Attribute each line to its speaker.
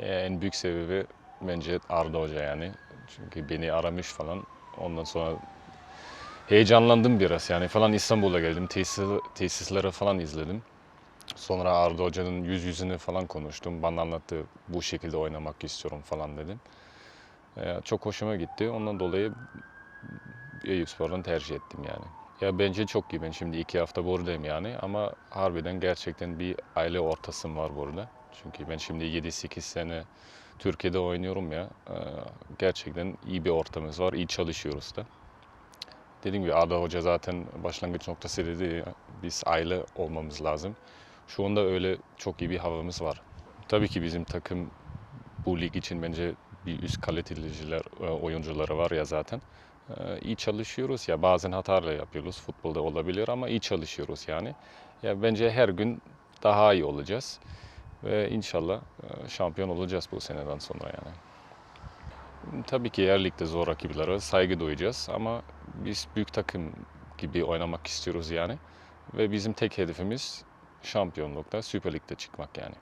Speaker 1: E, en büyük sebebi bence Arda Hoca yani. Çünkü beni aramış falan. Ondan sonra heyecanlandım biraz yani falan İstanbul'a geldim. Tesis, tesisleri falan izledim. Sonra Arda Hoca'nın yüz yüzünü falan konuştum. Bana anlattı bu şekilde oynamak istiyorum falan dedim. E, çok hoşuma gitti. Ondan dolayı Eyüpspor'dan tercih ettim yani. Ya bence çok iyi. Ben şimdi iki hafta buradayım yani ama harbiden gerçekten bir aile ortasım var burada. Çünkü ben şimdi 7-8 sene Türkiye'de oynuyorum ya. Ee, Gerçekten iyi bir ortamımız var. iyi çalışıyoruz da. Dediğim gibi Arda Hoca zaten başlangıç noktası dedi ya, biz aile olmamız lazım. Şu anda öyle çok iyi bir havamız var. Tabii ki bizim takım bu lig için bence bir üst kaliteliler, e, oyuncuları var ya zaten. Ee, iyi çalışıyoruz ya bazen hatalar yapıyoruz futbolda olabilir ama iyi çalışıyoruz yani. Ya bence her gün daha iyi olacağız ve inşallah e, şampiyon olacağız bu seneden sonra yani. Tabii ki her ligde zor rakiplere saygı duyacağız ama biz büyük takım gibi oynamak istiyoruz yani ve bizim tek hedefimiz şampiyonlukta Süper Lig'de çıkmak yani.